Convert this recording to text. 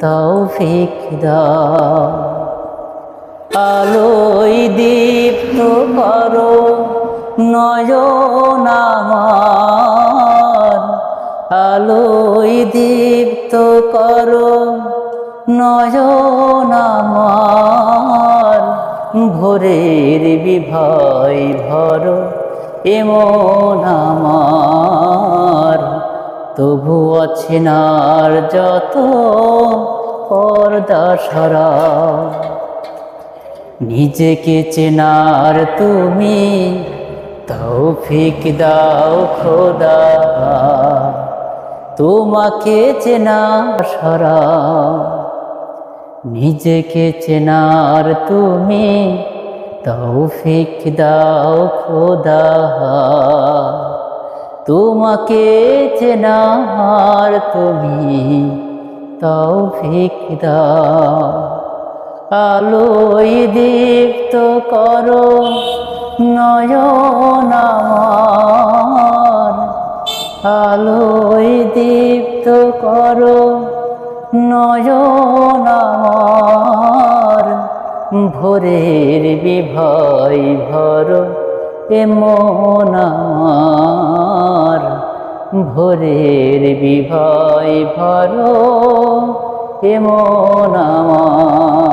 তৌফিক দাও। আলোয় দীপ্ত করো, নয়ন আমার। আলোয় দীপ্ত করো, নয়ন আমার। ভোরের বিভয় ভরো, এমন আমার। তবু আছে নার যত পর্দা সরা। নিজেকে চেনার তুমি তাও তৌফিক দাও খোদা। তোমাকে চেনা সরা। নিজেকে চেনার তুমি তাও তৌফিক দাও খোদা। তোমাকে চেনার তুমি তৌফিক দাও। আলোয় দীপ্ত করো নয়ন আমার। আলোয় দীপ্ত করো নয়ন আমার। ভোরের বিভয় ভর এমন আমার ভোরের বিভয় ভর এমন আমার